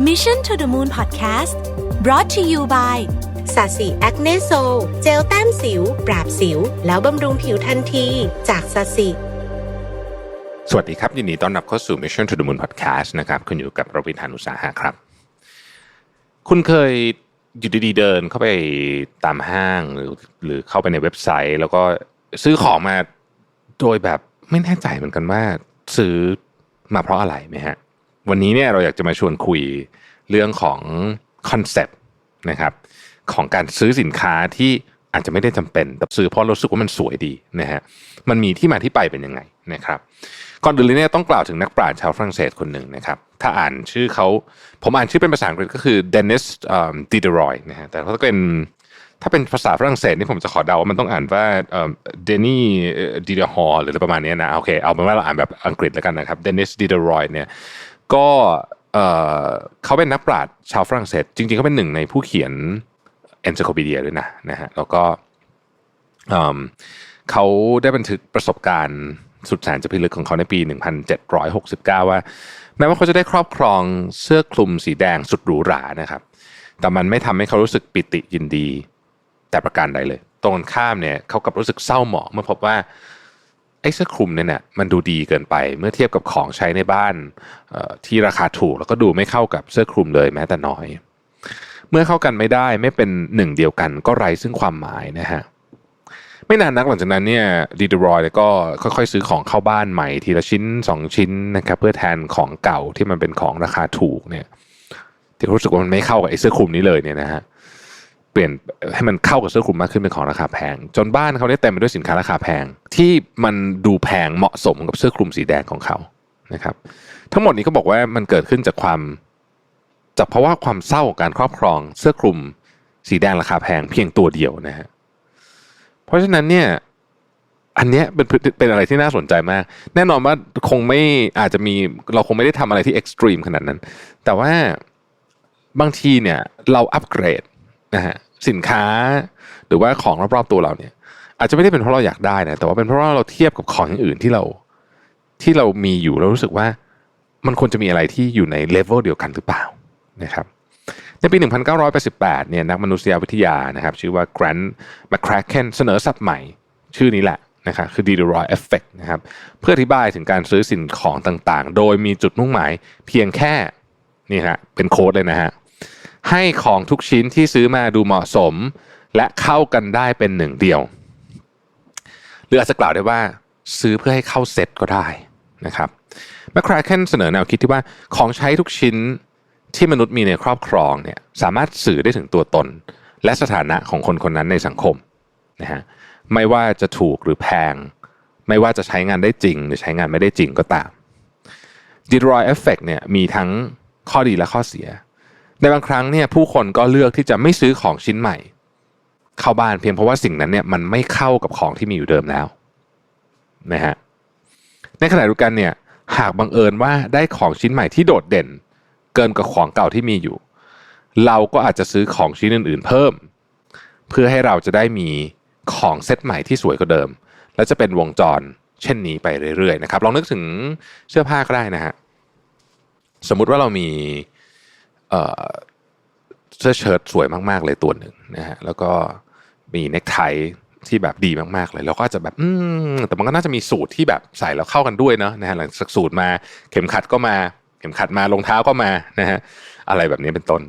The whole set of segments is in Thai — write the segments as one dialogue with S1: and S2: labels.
S1: Mission to the Moon Podcast brought to you by
S2: สาสีแอคเนโซ เจลแต้มสิว ปราบสิว แล้วบำรุงผิวทันที จากสาสี
S3: สวัสดีครับ ยินดีต้อนรับเข้าสู่ Mission to the Moon Podcast นะครับ คุณอยู่กับรวินทานุสาหะครับ คุณเคยอยู่ดีๆเดินเข้าไปตามห้างหรือหรือเข้าไปในเว็บไซต์ แล้วก็ซื้อของมาโดยแบบไม่แน่ใจเหมือนกันว่าซื้อมาเพราะอะไรไหมฮะ วันนี้เนี่ยเราอยากจะมาชวนคุยเรื่องของคอนเซปต์นะครับของการซื้อสินค้าที่อาจจะไม่ได้จำเป็นแต่ซื้อเพราะรู้สึกว่ามันสวยดีนะฮะมันมีที่มาที่ไปเป็นยังไงนะครับก่อนอื่นเลยเนี่ยต้องกล่าวถึงนักปราชญ์ชาวฝรั่งเศสคนหนึ่งนะครับถ้าอ่านชื่อเขาผมอ่านชื่อเป็นภาษาอังกฤษก็คือเดนิสดิเดรอยนะฮะแต่ถ้าเป็นถ้าเป็นภาษาฝรั่งเศสนี่ผมจะขอเดาว่ามันต้องอ่านว่าเดนี่ดิเดฮอร์หรืออะไรประมาณนี้นะโอเคเอาเป็นว่าเราอ่านแบบอังกฤษแล้วกันนะครับเดนิสดิเดรอยเนี่ย ก็เขาเป็นนักปราชญ์ชาวฝรั่งเศส จริงๆเขาเป็นหนึ่งในผู้เขียน e n c y c l o p e d i a ด้วยนะนะฮะแล้วก็เขาได้บันทึกประสบการณ์สุดแสนจะพิลึกของเขาในปี 1769 ว่า แม้ว่าเขาจะได้ครอบครองเสื้อคลุมสีแดงสุดหรูหรานะครับ แต่มันไม่ทำให้เขารู้สึกปิติยินดีแต่ประการใดเลย ตรงข้ามเนี่ยเขากลับรู้สึกเศร้าหมองเมื่อพบว่า ไอ้เสื้อคลุมเนี่ยนะมันดูดีเกินไปเมื่อเทียบกับของใช้ในบ้านที่ราคาถูกแล้วก็ดูไม่เข้ากับเสื้อคลุมเลยแม้แต่น้อย เมื่อเข้ากันไม่ได้ไม่เป็นหนึ่งเดียวกันก็ไร้ซึ่งความหมายนะฮะไม่นานนักหลังจากนั้นเนี่ยดีเดรอยก็ค่อยๆ ซื้อของเข้าบ้านใหม่ทีละชิ้น 2 ชิ้นนะครับเพื่อแทนของเก่าที่มันเป็นของราคาถูกเนี่ยที่รู้สึกว่ามันไม่เข้ากับไอ้เสื้อคลุมนี้เลยเนี่ยนะฮะ เปลี่ยนให้มันเข้ากับเสื้อคลุมมากขึ้นเป็นของราคาแพง จนบ้านเขาเนี่ยเต็มไปด้วยสินค้าราคาแพง ที่มันดูแพงเหมาะสมกับเสื้อคลุมสีแดงของเขานะครับ ทั้งหมดนี้ก็บอกว่ามันเกิดขึ้นจากความจากเพราะว่าความเศร้าของการครอบครองเสื้อคลุมสีแดงราคาแพงเพียงตัวเดียวนะฮะเพราะฉะนั้นเนี่ยอันเนี้ยเป็นเป็นอะไรที่น่าสนใจมาก แน่นอนว่าคงไม่อาจจะมีเราคงไม่ได้ทำอะไรที่เอ็กซ์ตรีมขนาดนั้น แต่ว่าบางทีเนี่ยเราอัปเกรด นะฮะสินค้าหรือว่าของรอบๆตัวเราเนี่ย อาจจะไม่ได้เป็นเพราะเราอยากได้นะแต่ว่าเป็นเพราะว่าเราเทียบกับของอย่างอื่นที่เราที่เรามีอยู่แล้วรู้สึกว่ามันควรจะมีอะไรที่อยู่ในเลเวลเดียวกันหรือเปล่านะครับในปี 1988 เนี่ยนักมนุษยวิทยานะครับชื่อว่า Grant McCracken เสนอสับใหม่ ชื่อนี้แหละนะครับคือ Diderot Effect นะครับเพื่ออธิบายถึงการซื้อสิ่งของต่างๆ โดยมีจุดมุ่งหมายเพียงแค่นี่ฮะเป็นโค้ดเลยนะฮะ ให้ของทุกชิ้นที่ซื้อมาดูเหมาะสม และเข้ากันได้เป็นหนึ่งเดียว หรืออาจจะกล่าวได้ว่า ซื้อเพื่อให้เข้าเซ็ตก็ได้นะครับแมคคราเคนเสนอแนวคิดที่ว่าของใช้ทุกชิ้นที่มนุษย์มีในครอบครองเนี่ยสามารถสื่อได้ถึงตัวตน และสถานะของคนคนนั้นในสังคมนะฮะไม่ว่าจะถูกหรือแพง ไม่ว่าจะใช้งานได้จริง หรือใช้งานไม่ได้จริงก็ตามดิดรอยเอฟเฟกเนี่ยมีทั้งข้อดีและข้อเสีย ในบางครั้งเนี่ยผู้คนก็เลือกที่จะไม่ซื้อของชิ้นใหม่ เข้าบ้านเพียงเพราะว่าสิ่งนั้นเนี่ยมันไม่เข้ากับของที่มีอยู่เดิมแล้วนะฮะในขณะเดียวกันเนี่ยหากบังเอิญว่าได้ของชิ้นใหม่ที่โดดเด่น เกินกับของเก่าที่มีอยู่ เราก็อาจจะซื้อของชิ้นอื่น ๆ เพิ่ม เพื่อให้เราจะได้มีของเซตใหม่ที่สวยกว่าเดิม และจะเป็นวงจรเช่นนี้ไปเรื่อยๆนะครับลองนึกถึงเสื้อผ้าก็ได้นะฮะสมมุติว่าเรามี เสื้อเชิ้ตสวยมากๆเลยตัวหนึ่งนะฮะแล้วก็มีเนคไทที่แบบดีมากๆ เลยเราก็จะแบบอืมแต่มันก็น่าจะมีสูตรที่แบบใส่แล้วเข้ากันด้วยเนาะนะฮะหลังจากสูตรมาเข็มขัดก็มา เข็มขัดมารองเท้าก็มานะฮะอะไรแบบนี้เป็นต้น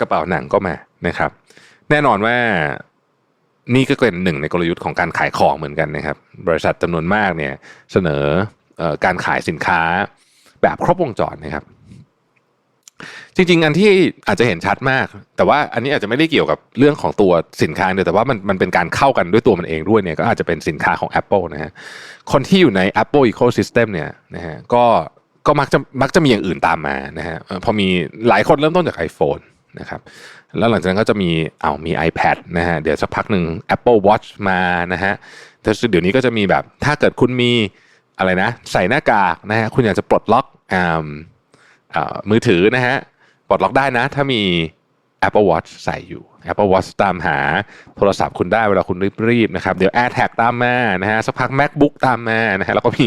S3: กระเป๋าหนังก็มานะครับ แน่นอนว่านี่ก็เป็นหนึ่งในกลยุทธ์ของการขายของเหมือนกันนะครับ บริษัทจำนวนมากเนี่ยเสนอออการขายสินค้าแบบครบวงจรนะครับ จริง ๆ อันที่อาจจะเห็นชัดมาก แต่ว่าอันนี้อาจจะไม่ได้เกี่ยวกับเรื่องของตัวสินค้าเดียวแต่ว่ามันมันเป็นการเข้ากันด้วยตัวมันเองด้วยเนี่ยก็อาจจะเป็นสินค้าของ Apple นะฮะคนที่อยู่ใน Apple Ecosystem เนี่ยนะฮะก็ก็มักจะมักจะมีอย่างอื่นตามมานะฮะพอมีหลายคนเริ่มต้นจาก iPhone นะครับแล้วหลังจากนั้นก็จะมีเอามี iPad นะฮะเดี๋ยวสักพักหนึ่ง Apple Watch มานะฮะแต่เดี๋ยวนี้ก็จะมีแบบถ้าเกิดคุณมีอะไรนะ ใส่หน้ากากนะฮะคุณอยากจะปลดล็อกอ่า มือถือนะฮะปลดล็อกได้นะ ถ้ามี Apple Watch ใส่อยู่ Apple Watch ตามหาโทรศัพท์คุณได้เวลาคุณรีบๆนะครับ เดี๋ยว AirTag ตามมานะฮะสักพัก MacBook ตามมานะฮะแล้วก็มี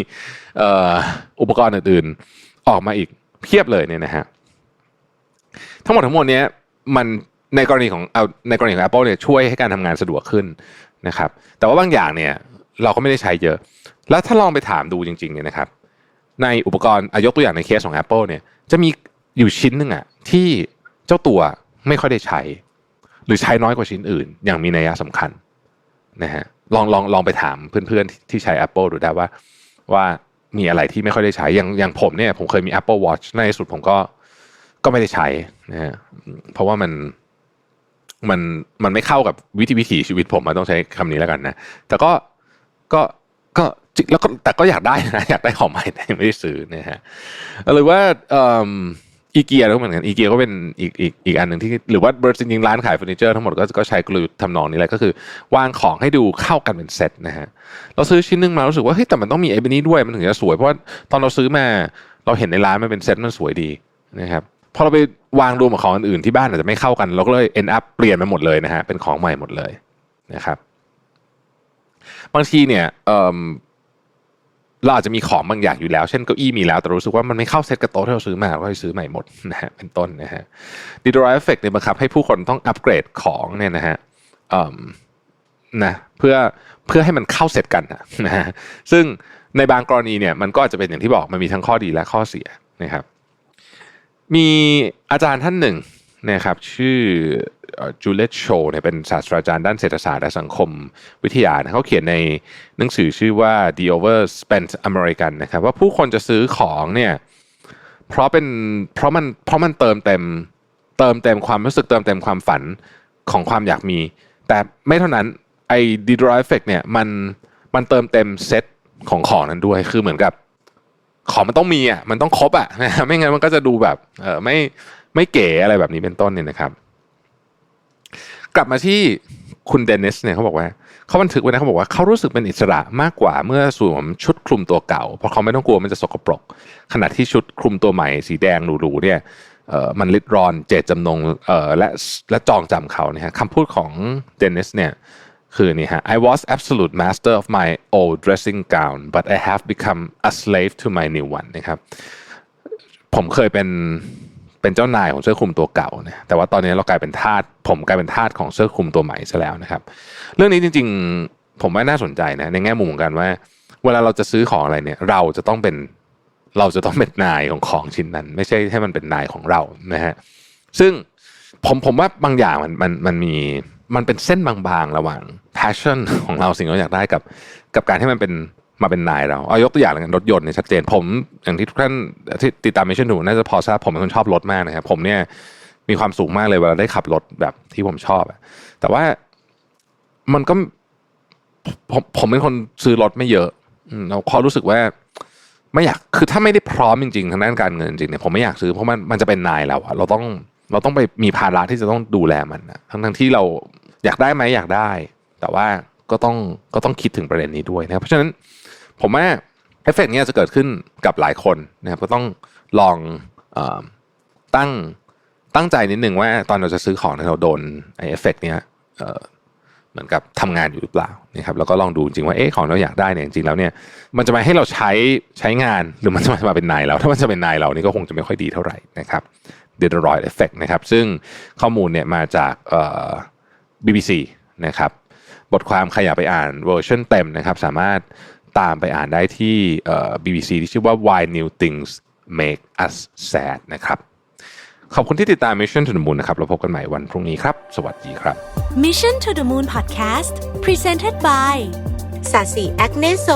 S3: อุปกรณ์อื่นๆ ออกมาอีกเพียบเลยเนี่ยนะฮะทั้งหมดทั้งมวลเนี้ยมันในกรณีของเอาในกรณีของ Apple เนี่ยช่วยให้การทำงานสะดวกขึ้นนะครับ แต่ว่าบางอย่างเนี่ยเราก็ไม่ได้ใช้เยอะ แล้วถ้าลองไปถามดูจริงๆเนี่ยนะครับ ในอุปกรณ์อายกตัวอย่างในเคสของ Apple เนี่ยจะมีอยู่ชิ้นหนึ่งอะที่เจ้าตัวไม่ค่อยได้ใช้ หรือใช้น้อยกว่าชิ้นอื่น อย่างมีนัยสำคัญนะฮะลองลองลองไปถามเพื่อนๆที่ใช้ Apple ดูได้ว่าว่ามีอะไรที่ไม่ค่อยได้ใช้ อย่างอย่างผมเนี่ยผมเคยมี Apple Watch ในที่สุดผมก็ก็ไม่ได้ใช้นะฮะเพราะว่ามันมันมันไม่เข้ากับวิถีวิถีชีวิตผมมาต้องใช้คำนี้แล้วกันนะ แต่ก็ก็ก็ แล้วก็แต่ก็อยากได้นะอยากได้ของใหม่แต่ไม่ได้ซื้อนะฮะหรือว่าอีเกียก็เหมือนกันอีเกียก็เป็นอีกอีกอีกอันหนึ่งที่หรือว่าจริงๆร้านขายเฟอร์นิเจอร์ทั้งหมดก็ก็ใช้กลยุทธ์ทำนองนี้แหละก็คือ วางของให้ดูเข้ากันเป็นเซตนะฮะเราซื้อชิ้นหนึงมารู้สึกว่าเฮ้ยแต่มันต้องมีไอ้บนี้ด้วยมันถึงจะสวยเพราะว่าตอนเราซื้อมาเราเห็นในร้านมันเป็นเซตมันสวยดีนะครับพอเราไปวางรวมกับของอื่นที่บ้านอาจจะไม่เข้ากันเราก็เลย end up เปลี่ยนไปหมดเลยนะฮะเป็นของใหม่หมดเลยนะครับ บางทีเนี่ย เราอาจจะมีของบางอย่างอยู่แล้ว เช่นเก้าอี้มีแล้ว แต่รู้สึกว่ามันไม่เข้าเซ็ตกับโต๊ะที่เราซื้อมาเราก็เลยซื้อใหม่หมดนะฮะเป็นต้นนะฮะดีดรายเอฟเฟกต์เนี่ยบังคับให้ผู้คนต้องอัปเกรดของเนี่ยนะฮะเอิ่มนะเพื่อเพื่อให้มันเข้าเสร็จกันนะฮะซึ่งในบางกรณีเนี่ยมันก็อาจจะเป็นอย่างที่บอกมันมีทั้งข้อดีและข้อเสียนะครับ มีอาจารย์ท่านหนึ่งนะครับ ชื่อ จูเลตโชเนี่ยเป็นศาสตราจารย์ด้านเศรษฐศาสตร์และสังคมวิทยาเขาเขียนในหนังสือชื่อว่า The Overspent American นะครับว่าผู้คนจะซื้อของเนี่ยเพราะเป็นเพราะมันเพราะมันเติมเต็มเติมเต็มความรู้สึกเติมเต็มความฝันของความอยากมี แต่ไม่เท่านั้นไอ้ d i d r i Effect เนี่ยมันมันเติมเต็มเซตของของนั้นด้วยคือเหมือนกับของมันต้องมีอะมันต้องครบอะนะไม่งั้นมันก็จะดูแบบเออไม่ไม่เก๋อะไรแบบนี้เป็นต้นเนี่ยนะครับ กลับมาที่คุณเดนิสเนี่ยเขาบอกว่าเขาบันทึกไว้นะเขาบอกว่าเขารู้สึกเป็นอิสระมากกว่าเมื่อสวมชุดคลุมตัวเก่า เพราะเขาไม่ต้องกลัวมันจะสกปรก ขณะที่ชุดคลุมตัวใหม่สีแดงหรูๆเนี่ยเออมันลิดรอนเจตจำนงเออและและจองจำเขาเนี่ยฮะคำพูดของเดนิสเนี่ยคือนี่ฮะ I was absolute master of my old dressing gown but I have become a slave to my new one นะครับผมเคยเป็น เป็นเจ้านายของเสื้อคลุมตัวเก่านะแต่ว่าตอนนี้เรากลายเป็นทาสผมกลายเป็นทาสของเสื้อคลุมตัวใหม่ซะแล้วนะครับ เรื่องนี้จริง ๆ ผมว่าน่าสนใจนะในแง่มุมของการว่า เวลาเราจะซื้อของอะไรเนี่ย เราจะต้องเป็นเราจะต้องเป็นนายของของชิ้นนั้น ไม่ใช่ให้มันเป็นนายของเรานะฮะซึ่งผมผมว่าบางอย่างมันมันมันมีมันเป็นเส้นบางๆ ระหว่าง passion ของเราสิ่งที่เราอยากได้กับ กับการที่มันเป็น มาเป็นนายเราเอายกตัวอย่างแล้วกันรถยนต์เนี่ยชัดเจนผมอย่างที่ทุกท่านที่ติดตามมิชชั่นดูน่าจะพอทราบผมเป็นคนชอบรถมากนะครับผมเนี่ยมีความสุขมากเลยเวลาได้ขับรถแบบที่ผมชอบแต่ว่ามันก็ผมผมเป็นคนซื้อรถไม่เยอะเราพอรู้สึกว่าไม่อยากคือถ้าไม่ได้พร้อมจริงๆทางด้านการเงินจริงเนี่ยผมไม่อยากซื้อเพราะมันมันจะเป็นนายเราอะเราต้องเราต้องไปมีภาระที่จะต้องดูแลมันนะทั้งทั้งที่เราอยากได้ไหมอยากได้ แต่ว่าก็ต้องก็ต้องคิดถึงประเด็นนี้ด้วยนะครับเพราะฉะนั้น ผมว่าเอฟเฟกต์นี้จะเกิดขึ้นกับหลายคนนะครับก็ต้องลองอตั้งตั้งใจนิดหนึ่งว่าตอนเราจะซื้อของเนี่ยเราโดนไอเอฟเฟกต์เนี้ยเหมือนกับทำงานอยู่หรือเปล่านะครับแล้วก็ลองดูจริงว่าเอ๊ะของเราอยากได้เนี่ยจริงๆแล้วเนี่ยมันจะมาให้เราใช้ใช้งานหรือมันจะมาเป็นนายเราถ้ามันจะเป็นนายเรานี่ก็คงจะไม่ค่อยดีเท่าไหร่นะครับเดนรอยเอฟเฟกนะครับซึ่งข้อมูลเนี่ยมาจากเอ่อ BBC นะครับบทความใครอยากไปอ่านเวอร์ชันเต็มนะครับสามารถ ตามไปอ่านได้ที่ BBC ที่ชื่อว่า Why New Things Make Us Sad นะครับ ขอบคุณที่ติดตาม Mission to the Moon นะครับเราพบกันใหม่วันพรุ่งนี้ครับ สวัสดีครับ
S1: Mission to the Moon Podcast Presented by
S2: สาสีแอคเนโซ